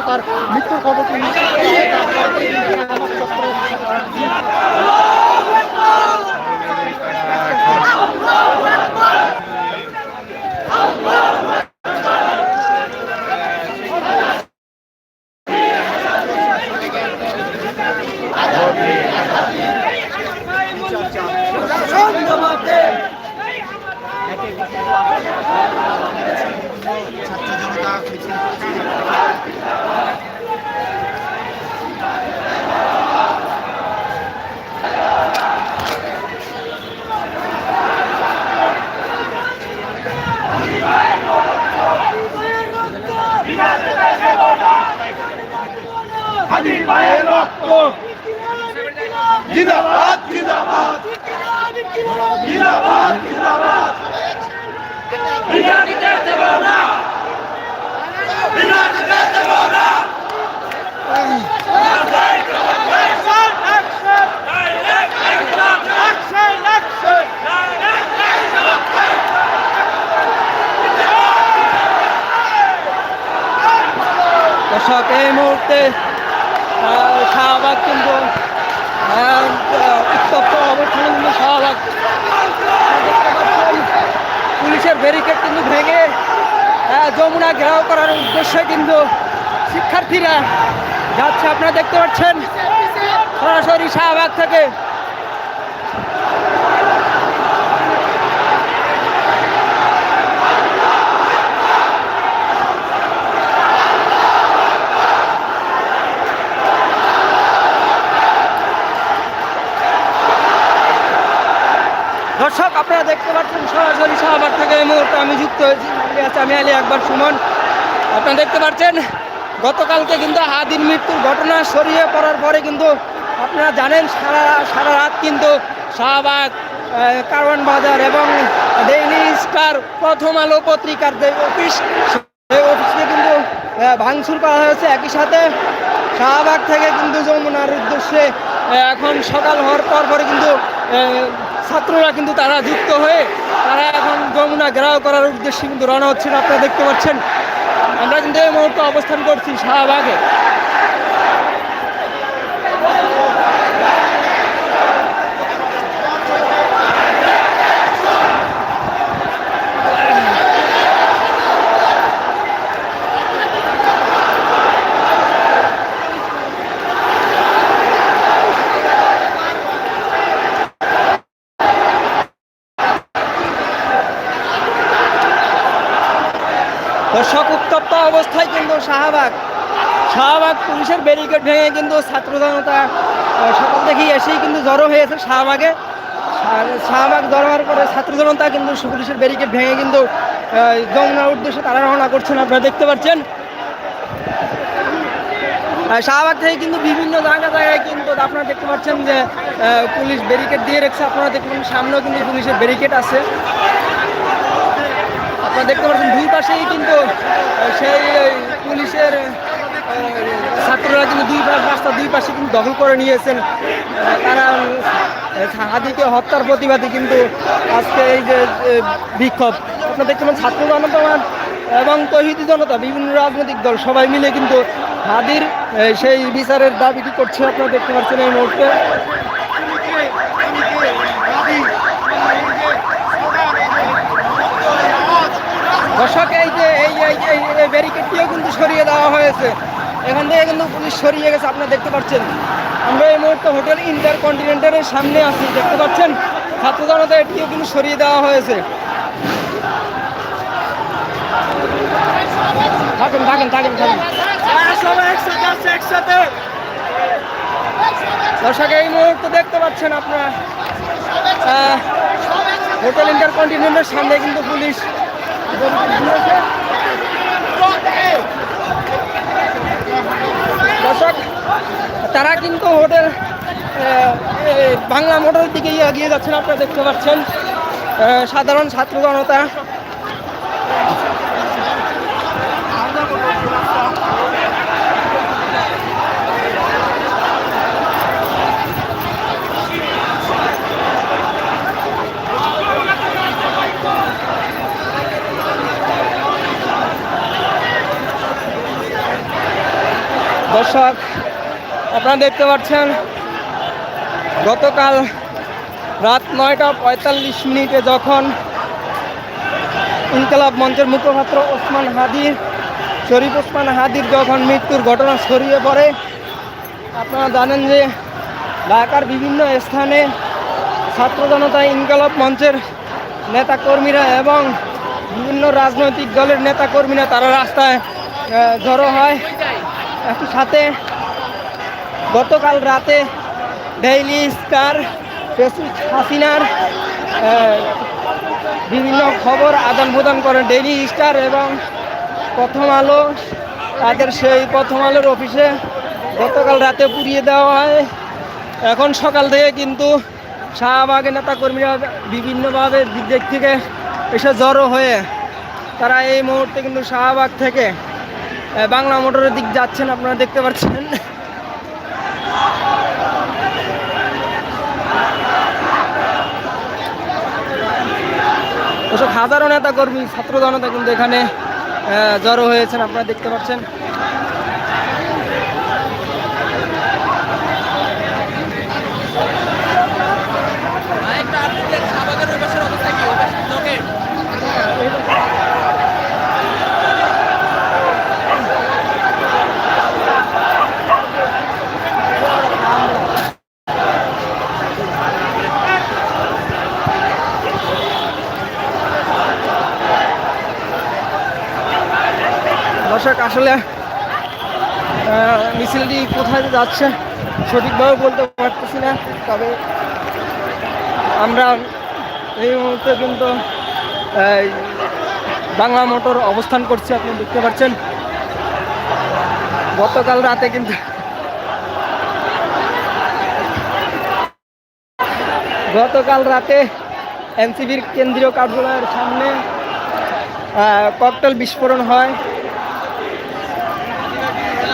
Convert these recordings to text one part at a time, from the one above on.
তার মৃত্যুর খবরটি হাজির জিন্দাবাদ জিন্দাবাদ। জিন্দাবাদ জিন্দাবাদ। বিনা দেব না। বিনা দেব না। দর্শক, এই মুহূর্তে শাহবাগ কিন্তু পুলিশের ব্যারিকেড কিন্তু ভেঙে আহ, যমুনা ঘেরাও করার উদ্দেশ্যে কিন্তু শিক্ষার্থীরা যাচ্ছে। আপনারা দেখতে পাচ্ছেন সরাসরি শাহবাগ থেকে দর্শক, আপনারা দেখতে পাচ্ছেন সরাসরি শাহবাগ থেকে এই মুহূর্তে আমি যুক্ত হয়েছি। কাছে আমি আলী একবার সুমন। আপনারা দেখতে পাচ্ছেন, গতকালকে কিন্তু হাদির মৃত্যুর ঘটনা সরিয়ে পড়ার পরে কিন্তু আপনারা জানেন, সারা সারা রাত কিন্তু শাহবাগ কারওয়ান বাজার এবং ডেইলি স্টার প্রথম আলো পত্রিকার যে অফিস, সেই অফিসকে কিন্তু ভাঙচুর করা হয়েছে। একই সাথে শাহবাগ থেকে কিন্তু যমুনার উদ্দেশ্যে এখন সকাল হওয়ার পর পরে কিন্তু ছাত্ররা কিন্তু তারা যুক্ত হয়ে তারা এখন যমুনা ঘেরাও করার উদ্দেশ্যে কিন্তু রওনা হচ্ছেন। আপনারা দেখতে পাচ্ছেন, আমরা কিন্তু এই মুহূর্তে অবস্থান করছি শাহবাগে। দর্শক, উত্তপ্ত অবস্থায় কিন্তু শাহবাগ। শাহবাগ পুলিশের ব্যারিকেড ভেঙে কিন্তু ছাত্র জনতা সকাল থেকেই এসেই কিন্তু জড়ো হয়েছে শাহবাগে। আর শাহবাগ জড়ো হওয়ার পরে ছাত্র জনতা কিন্তু পুলিশের ব্যারিকেড ভেঙে কিন্তু যমুনার উদ্দেশ্যে তারা রওনা করছেন, আপনারা দেখতে পাচ্ছেন। শাহবাগ থেকে কিন্তু বিভিন্ন জায়গা জায়গায় কিন্তু আপনারা দেখতে পাচ্ছেন যে পুলিশ ব্যারিকেড দিয়ে রেখেছে। আপনারা পাচ্ছেন সামনেও কিন্তু পুলিশের ব্যারিকেড আছে। আপনারা দেখতে পাচ্ছেন দুই পাশেই কিন্তু সেই পুলিশের ছাত্ররা কিন্তু দুই পাশ রাস্তা দুই পাশে কিন্তু দখল করে নিয়েছেন। তারা হাদিকে হত্যার প্রতিবাদে কিন্তু আজকে এই যে বিক্ষোভ। আপনারা দেখতে পাচ্ছেন ছাত্র জনতা এবং তহিদি জনতা, বিভিন্ন রাজনৈতিক দল, সবাই মিলে কিন্তু হাদির সেই বিচারের দাবিটি করছে। আপনারা দেখতে পাচ্ছেন এই মুহূর্তে। দর্শক এই যে এই এই ব্যারিকেডটিও কিন্তু সরিয়ে দেওয়া হয়েছে। এখান থেকে কিন্তু পুলিশ সরিয়ে গেছে আপনারা দেখতে পাচ্ছেন। আমরা এই মুহূর্তে হোটেল ইন্টার কন্টিনেন্টারের সামনে আছি দেখতে পাচ্ছেন? ছাত্র জনতা এটিও কিন্তু সরিয়ে দেওয়া হয়েছে। থাকেন থাকেন থাকেন থাকেন। দর্শক এই মুহূর্তে দেখতে পাচ্ছেন আপনারা হোটেল ইন্টার কন্টিনেন্টের সামনে কিন্তু পুলিশ দর্শক, তারা কিন্তু হোটেল বাংলা মোটরের দিকে এগিয়ে যাচ্ছেন, আপনারা দেখতে পাচ্ছেন সাধারণ ছাত্র জনতা। দর্শক, আপনারা দেখতে পাচ্ছেন, গতকাল রাত নয়টা পঁয়তাল্লিশ মিনিটে যখন ইনকলাব মঞ্চের মুখপাত্র ওসমান হাদির শরীফ ওসমান হাদির যখন মৃত্যুর ঘটনা ছড়িয়ে পড়ে, আপনারা জানেন যে ঢাকার বিভিন্ন স্থানে ছাত্র জনতা ইনকলাব মঞ্চের নেতাকর্মীরা এবং বিভিন্ন রাজনৈতিক দলের নেতাকর্মীরা তারা রাস্তায় জড়ো হয়। একই সাথে গতকাল রাতে ডেইলি স্টার ফেসবুক হাসিনার বিভিন্ন খবর আদান প্রদান করেন ডেইলি স্টার এবং প্রথম আলো, তাদের সেই প্রথম আলোর অফিসে গতকাল রাতে পুড়িয়ে দেওয়া হয়। এখন সকাল থেকে কিন্তু শাহবাগের নেতা কর্মীরা বিভিন্নভাবে দিক থেকে এসে জড়ো হয়ে তারা এই মুহূর্তে কিন্তু শাহবাগ থেকে বাংলা মোটরের দিক যাচ্ছেন আপনারা দেখতে পাচ্ছেন। ওসব হাজারো নেতা কর্মী ছাত্র জনতা কিন্তু এখানে জড়ো হয়েছেন, আপনারা দেখতে পাচ্ছেন। দর্শক, আসলে মিছিলটি কোথায় যাচ্ছে সঠিকভাবে বলতে পারতেছি না, তবে আমরা এই মুহূর্তে কিন্তু বাংলা মোটর অবস্থান করছে, আপনি দেখতে পাচ্ছেন। গতকাল রাতে কিন্তু গতকাল রাতে এনসিবির কেন্দ্রীয় কার্যালয়ের সামনে ককটেল বিস্ফোরণ হয়।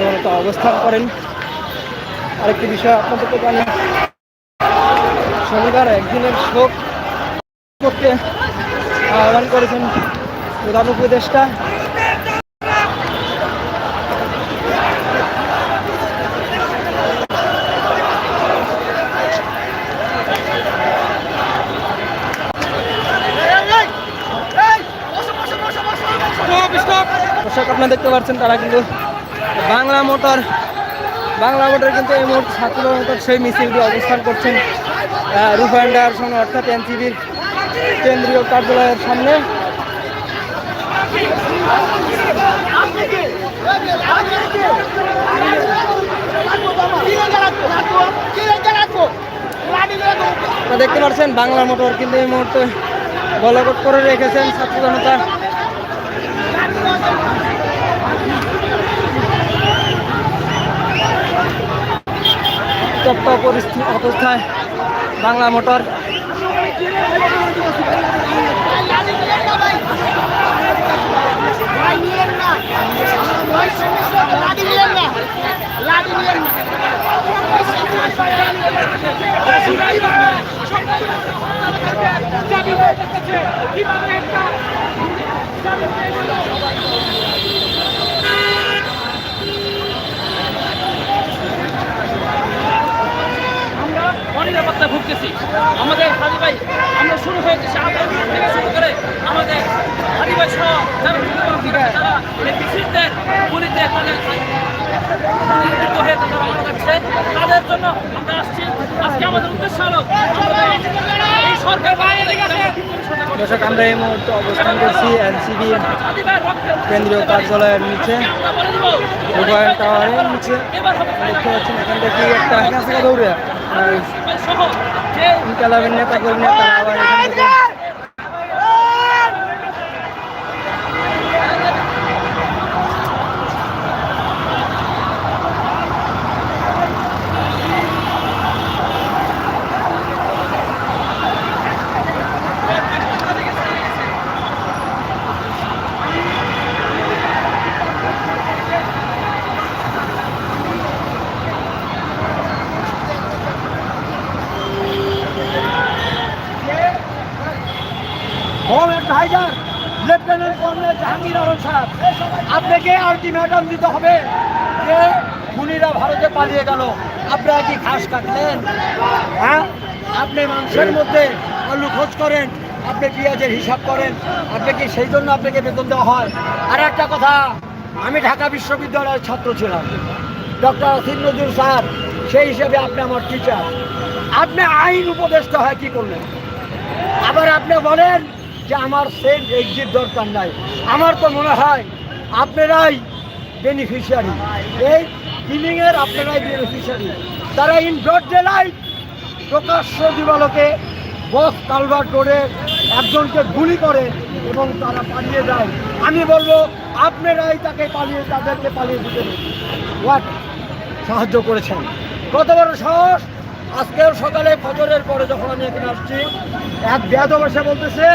জনতা অবস্থান করেন। আরেকটি বিষয় আপনাদেরকে জানি শনিবার একদিনের শোক করতে আহ্বান করেছেন প্রধান উপদেষ্টা। দর্শক আপনারা দেখতে পাচ্ছেন তারা কিন্তু বাংলা মোটর বাংলা মোটর কিন্তু এই মুহূর্তে ছাত্র জনতার সেই মিছিলটি অবস্থান করছেন রূপায়ণার সঙ্গে অর্থাৎ এনসিবির কেন্দ্রীয় কার্যালয়ের সামনে। দেখতে পাচ্ছেন, বাংলা মোটর কিন্তু এই মুহূর্তে বলকট করে রেখেছেন ছাত্র জনতা। উত্তপ্ত পরিস্থিতি অবস্থায় বাংলা মোটর। ভাই নিয়েন না ভাই সমস্যা তো লাঠি নিয়েন না লাঠি নিয়েন না আমরা ভুগতেছি আমাদের হাজি ভাই আমরা শুরু হয়ে থেকে শুরু করে আমাদের হাজি ভাই সহ যারা তারা গুলিতে তাদের নির্যাতিত হয়ে তারা মারা যাচ্ছে। তাদের জন্য আমরা আসছি। আজকে আমাদের উদ্দেশ্য হলো এই সরকার দর্শক আমরা এই মুহূর্তে অবস্থান করছি এনসিবি কেন্দ্রীয় কার্যালয়ের নিচে। মোবাইল টাওয়ারের নিচে। দেখতে পাচ্ছেন এখান থেকে একটা দৌড়ে। সহ যে ইনকালাবের নেতা কর্মী তারা আবার আলটিমেটাম দিতে হবে? যে খুনিরা ভারতে পালিয়ে গেল। আপনারা কি ঘাস কাটলেন? হ্যাঁ? আপনি মাংসের মধ্যে আলু খোঁজ করেন, আপনি পেঁয়াজের হিসাব করেন, আপনি কি সেই জন্য আপনাকে বেতন দেওয়া হয়? আর একটা কথা, আমি ঢাকা বিশ্ববিদ্যালয়ের ছাত্র ছিলাম। ডক্টর আসিম নজরুল স্যার, সেই হিসেবে আপনি আমার টিচার আপনি আইন উপদেষ্টা হয় কি করলেন? আবার আপনি বলেন যে আমার সেফ এক্সিট দরকার নাই। আমার তো মনে হয় আপনারাই বেনিফিশিয়ারি এই কিলিংয়ের আপনারাই বেনিফিশিয়ারি তারা ইন ব্রড ডে লাইট প্রকাশ্য দিবালোকে বস কালভার করে একজনকে গুলি করে এবং তারা পালিয়ে যায়। আমি বলব, আপনারাই তাকে পালিয়ে, তাদেরকে পালিয়ে দিতে হোয়াট সাহায্য করেছেন। কত বড় সাহস? আজকেও সকালে ফজরের পরে যখন আমি এখানে আসছি, এক বেদ ভাষা বলতেছে,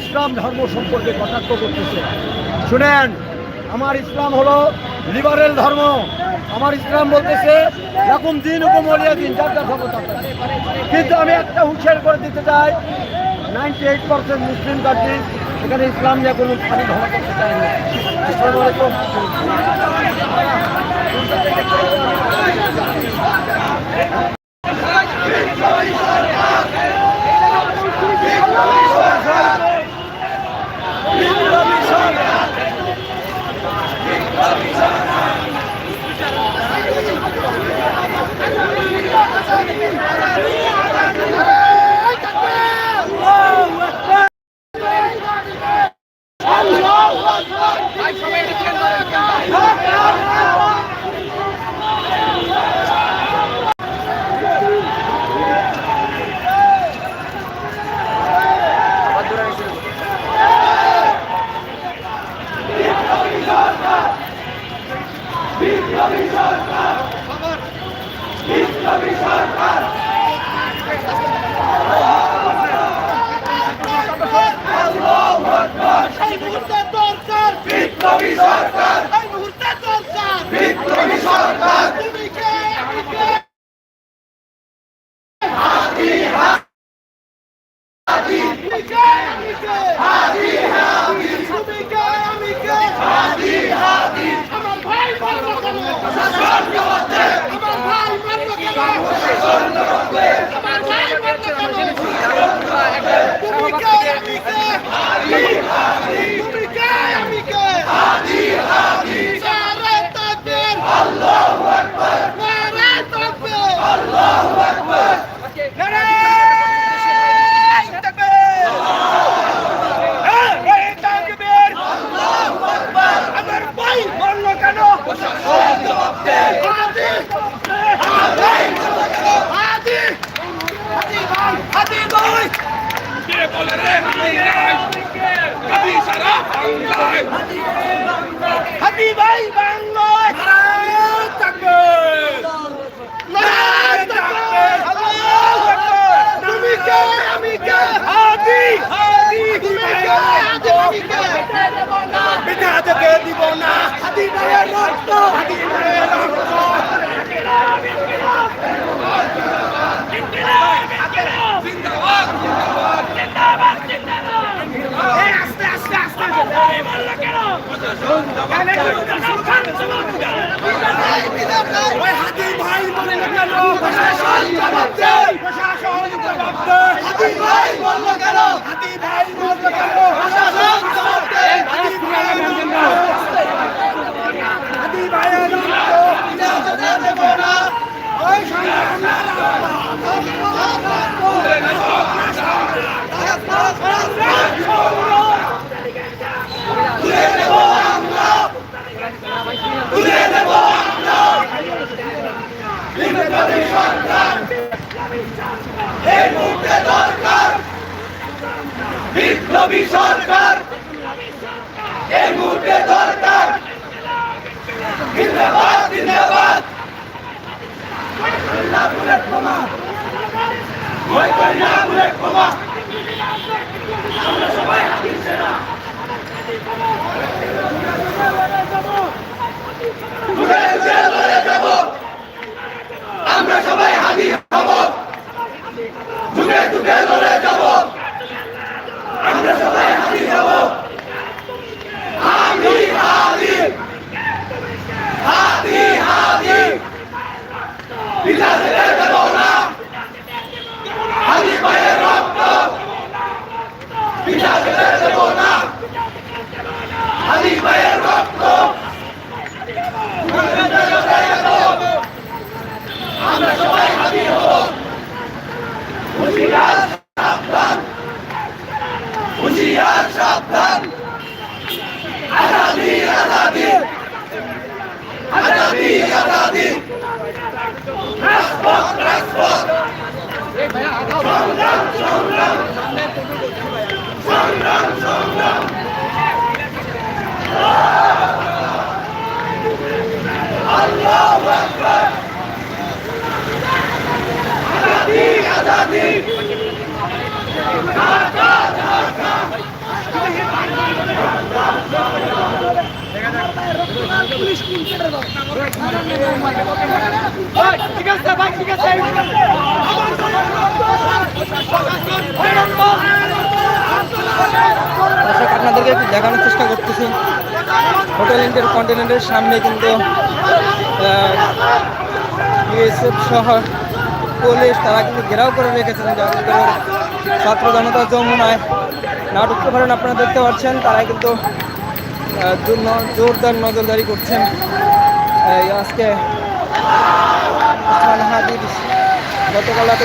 ইসলাম ধর্ম সম্পর্কে কটাক্ষ করতেছে। শুনেন আমার ইসলাম হলো লিবারেল ধর্ম। আমার ইসলাম বলতেছে এরকম দিন উপমলিয়া দিন। যার যার ধর্ম। কিন্তু আমি একটা হুঁশিয়ার করে দিতে চাই ninety eight percent Muslim country এখানে ইসলাম নিয়ে কোনো খালি করতে চায় না। হাদি ভাই আপনাদেরকে একটু দেখানোর চেষ্টা করতেছি। হোটেল ইন্টার কন্টিনেন্টের সামনে কিন্তু বিএসএফ সহ পুলিশ তারা কিন্তু ঘেরাও করে রেখেছেন যাদের ছাত্র জনতা যমুনায়। না ঢুকতে আপনারা দেখতে পাচ্ছেন, তারা কিন্তু জোরদার নজরদারি করছেন। আজকে হাদির গতকাল রাতে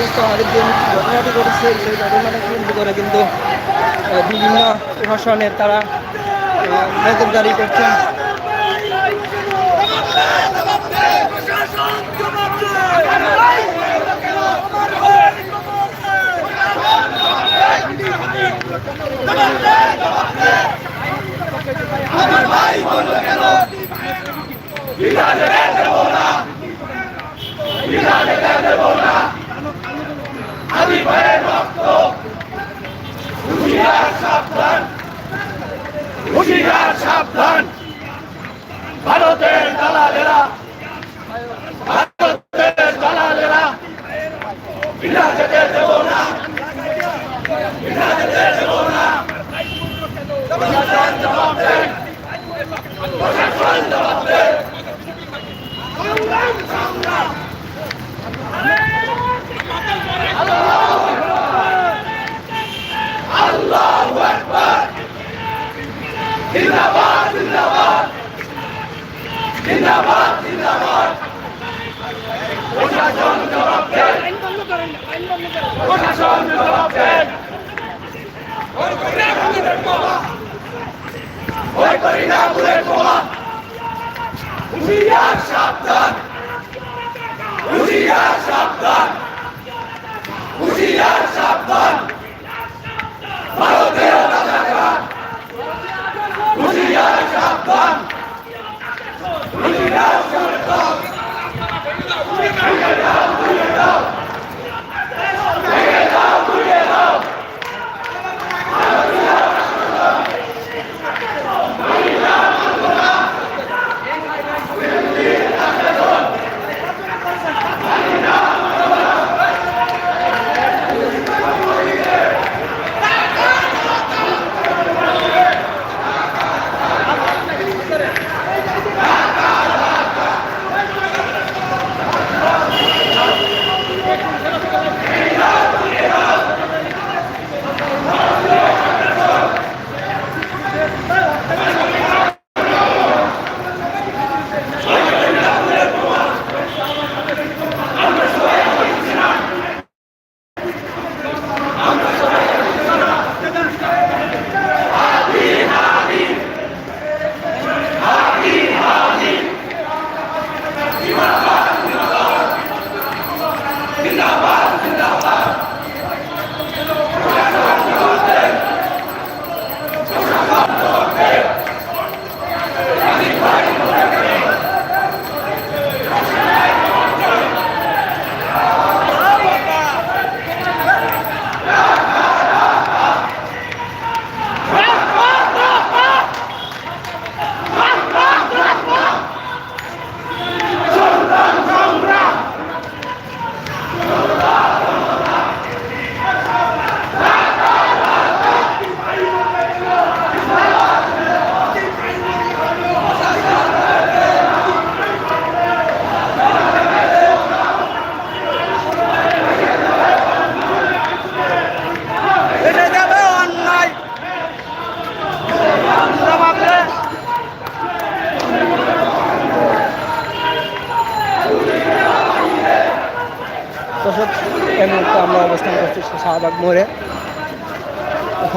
যে ঘটনাটি ঘটেছে, সেই ঘটনাটা কেন্দ্র করে কিন্তু বিভিন্ন প্রশাসনের তারা নজরদারি করছেন আমার ভাই বলল ভাইয়ের রক্ত হুশিয়ার সাবধান। হুশিয়ার সাবধান। ভারতের দালালেরা ভারতের দালালেরা বিনা জিন্দাবাদ জিন্দাবাদ জিন্দাবাদ জিন্দাবাদ প্রশাসন জবাব ভয় করি না বুলেট বোমা হুশিয়ার সাবধান হুশিয়ার সাবধান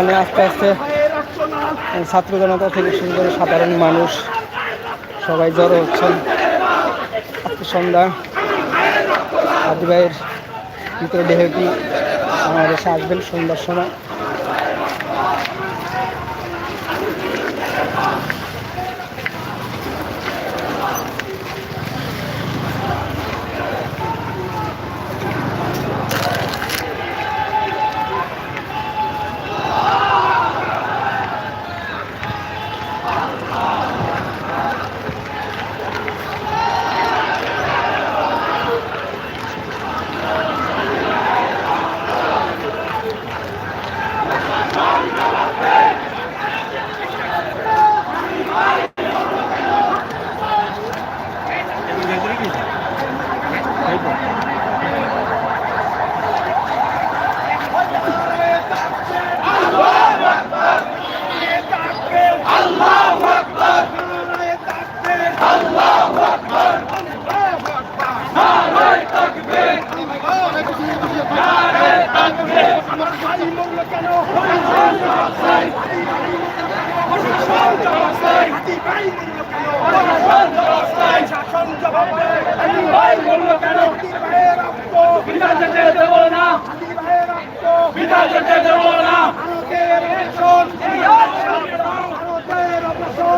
এখানে আস্তে আস্তে ছাত্র জনতা থেকে শুরু করে সাধারণ মানুষ সবাই জড়ো হচ্ছেন। আজকে সন্ধ্যা আদি ভাইয়ের ভিতরে দেহটি আমার এসে আসবেন সন্ধ্যার সময়।